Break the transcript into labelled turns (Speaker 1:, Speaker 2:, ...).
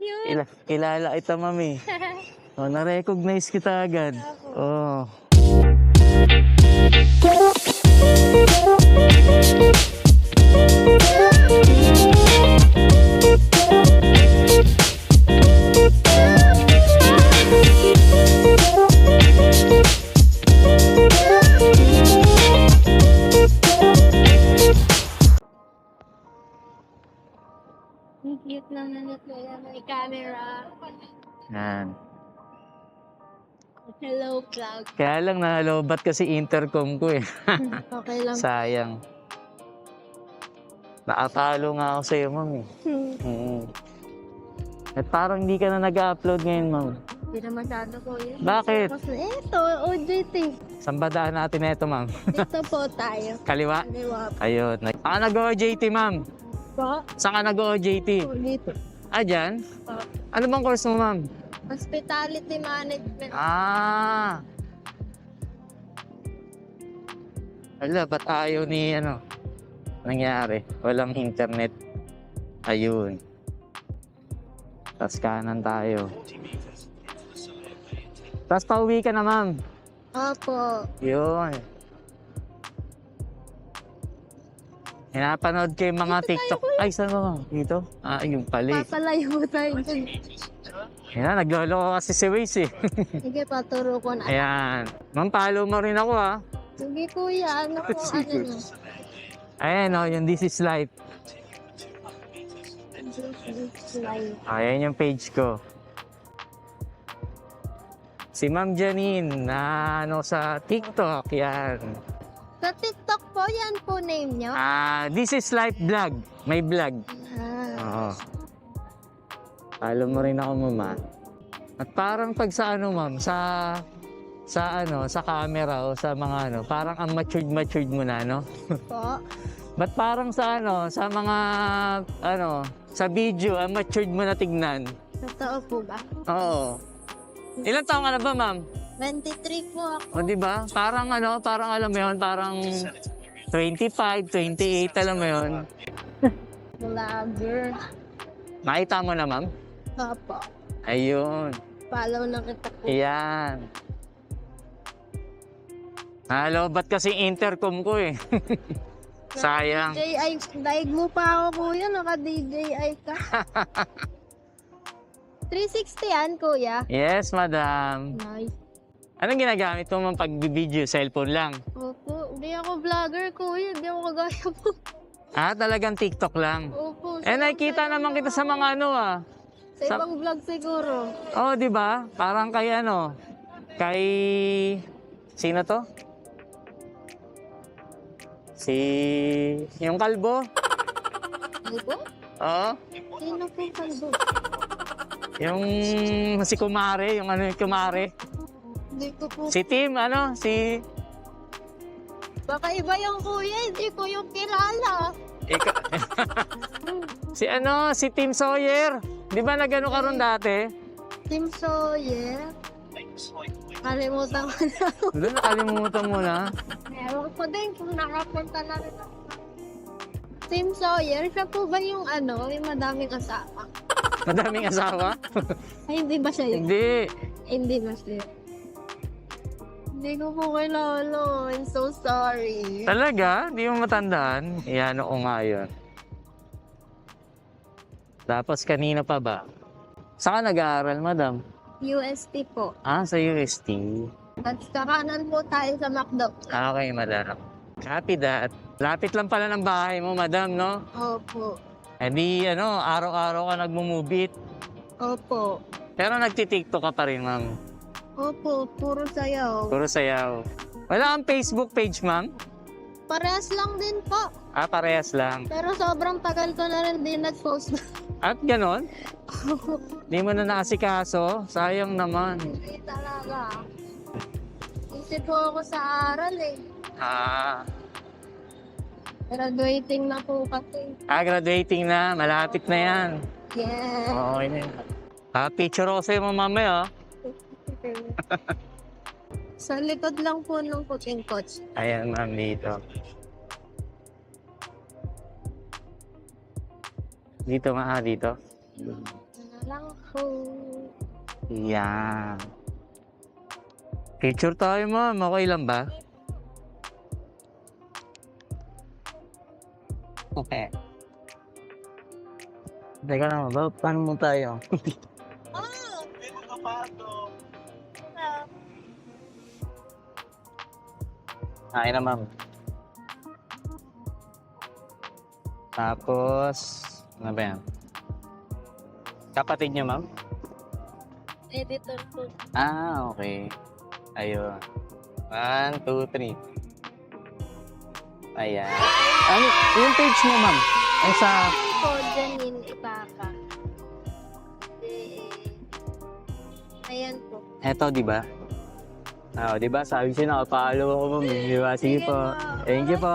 Speaker 1: Yun.
Speaker 2: Ila, kilala kita, mami. Oh, na-recognize kita agad. Oh.
Speaker 1: Naman ito. Yan, may camera.
Speaker 2: Yan.
Speaker 1: Hello, Cloud.
Speaker 2: Kaya lang nalobat kasi intercom ko eh.
Speaker 1: Okay lang.
Speaker 2: Sayang. Nakatalo nga ako sa'yo, mami. Mm. At parang hindi ka na nag-upload ngayon, ma'am.
Speaker 1: Hindi na masyado ko yun.
Speaker 2: Bakit?
Speaker 1: Kasi ito, OJT.
Speaker 2: Saan ba daan natin na ito, ma'am?
Speaker 1: Dito po tayo.
Speaker 2: Kaliwa?
Speaker 1: Kaliwa
Speaker 2: Ayun. Ka nag-OJT, ma'am?
Speaker 1: Po.
Speaker 2: Saan ka nag-OJT?
Speaker 1: Dito.
Speaker 2: Ah, dyan?
Speaker 1: Po.
Speaker 2: Ano bang course mo, ma'am?
Speaker 1: Hospitality management.
Speaker 2: Ah! Ala, ba't ayaw ni ano? Nangyari? Walang internet. Ayun. Tapos kanan tayo. Tapos pauwi ka na, ma'am.
Speaker 1: Opo.
Speaker 2: Yun. Pinapanood ko yung mga TikTok. Ay, saan ba? Dito? Ah, yung pali.
Speaker 1: Papalayo mo tayo dyan.
Speaker 2: Yan, naglolo kasi si Waze eh.
Speaker 1: Sige, paturo ko na.
Speaker 2: Ayan. Ma'am, follow mo rin ako ah.
Speaker 1: Sige, kuya. Ano po, ano na?
Speaker 2: Ayan o, yung This is Life. Ayan yung page ko. Si Ma'am Janine na ano sa TikTok, yan.
Speaker 1: Yan po name nyo?
Speaker 2: Ah, This is Life Vlog. May vlog.
Speaker 1: Ah.
Speaker 2: Oo. Follow mo rin ako, mama. At parang pag sa ano, ma'am, sa sa ano, sa camera o sa mga ano, parang ang matured matured mo na, no?
Speaker 1: po.
Speaker 2: Ba't parang sa ano, sa mga ano, sa video, ang matured mo na tignan?
Speaker 1: Totoo po ba?
Speaker 2: Oo. Ilan taong ka na ba, ma'am?
Speaker 1: 23 po ako.
Speaker 2: O, di ba? Parang ano, parang alam mo yun, parang 25, 28, alam mo yun.
Speaker 1: Vlogger.
Speaker 2: Nakita mo na, ma'am?
Speaker 1: Opo.
Speaker 2: Ayun.
Speaker 1: Follow na kita po.
Speaker 2: Iyan. Halo, ba't kasi intercom ko eh? Sayang.
Speaker 1: DJI, daig mo pa ako kuya, naka-DJI ka. 360 yan kuya.
Speaker 2: Yes, madam.
Speaker 1: Nice.
Speaker 2: Anong ginagamit mo mang pag-video? Cellphone lang?
Speaker 1: Opo, hindi ako vlogger kuya, hindi ako kagaya mo.
Speaker 2: Ah, talagang TikTok lang.
Speaker 1: Opo.
Speaker 2: Eh, nakikita naman kita sa mga ano ah.
Speaker 1: Sa
Speaker 2: sa-
Speaker 1: ibang vlog siguro.
Speaker 2: Oh, di ba? Parang kay ano, kay sino to? Si yung kalbo.
Speaker 1: Po?
Speaker 2: Oo.
Speaker 1: Sino po kalbo?
Speaker 2: Yung si Kumare, yung ano yung Kumare.
Speaker 1: Hindi ko po.
Speaker 2: Si Tim, ano, si
Speaker 1: Baka iba yung kuya, hindi ko yung kilala.
Speaker 2: Ika- si ano, si Tim Sawyer. Di ba nagano ka ron dati?
Speaker 1: Tim Sawyer. Kalimutan ko na.
Speaker 2: Doon nakalimutan mo na.
Speaker 1: Ewan ko din kung nakapunta na rin ako. Tim Sawyer, siya po ba yung ano, yung madaming kasama?
Speaker 2: Madaming asawa?
Speaker 1: Ay, hindi ba siya yun?
Speaker 2: Hindi.
Speaker 1: Ay, hindi ba siya yun? Hindi ko po kilala. I'm so sorry.
Speaker 2: Talaga? Di mo matandaan? Iyan ko nga yun. Tapos kanina pa ba? Saan ka nag-aaral, madam?
Speaker 1: UST po.
Speaker 2: Ah, sa UST.
Speaker 1: At kakanan po tayo sa McDo.
Speaker 2: Ah, Okay, madam. Copy that. Lapit lang pala ng bahay mo, madam, no?
Speaker 1: Opo.
Speaker 2: Eh di, ano, araw-araw ka nagmumubit.
Speaker 1: Opo.
Speaker 2: Pero nagtitiktok ka pa rin, ma'am.
Speaker 1: Opo, puro sayaw.
Speaker 2: Puro sayaw. Wala kang Facebook page, ma'am?
Speaker 1: Parehas lang din po.
Speaker 2: Ah, parehas lang.
Speaker 1: Pero sobrang tagal ko na rin din nag-post.
Speaker 2: At ganon? Di mo na naasikaso? Sayang naman.
Speaker 1: Hindi talaga. Isip po ako sa aral eh.
Speaker 2: Ah,
Speaker 1: Graduating na po kasi.
Speaker 2: ah graduating na. Malapit na yan.
Speaker 1: Yeah.
Speaker 2: Okay na yan. Ah, picture ako sa'yo mamaya. Ah.
Speaker 1: sa likod lang po ng cooking coach.
Speaker 2: Ayan, ma'am, dito. Dito nga, ah, dito.
Speaker 1: lang po.
Speaker 2: Yan. Picture tayo, ma'am. Okay lang ba? Okay. Teka lang, ba? Paano mo tayo?
Speaker 1: Oh!
Speaker 2: Ay na, ma'am. Tapos, ano ba yan? Kapatid niyo, ma'am?
Speaker 1: Editor po.
Speaker 2: Ah, okay. Ayun. One, two, three. Ayan. Ano, yung page mo, ma'am? Ay, sa...
Speaker 1: Po, Janine Ibaka. Eh, ayan.
Speaker 2: Eto, di ba? Ah, di ba? Sabi siya, nakapalo ako, ma'am. Di ba? Sige po. Thank you po.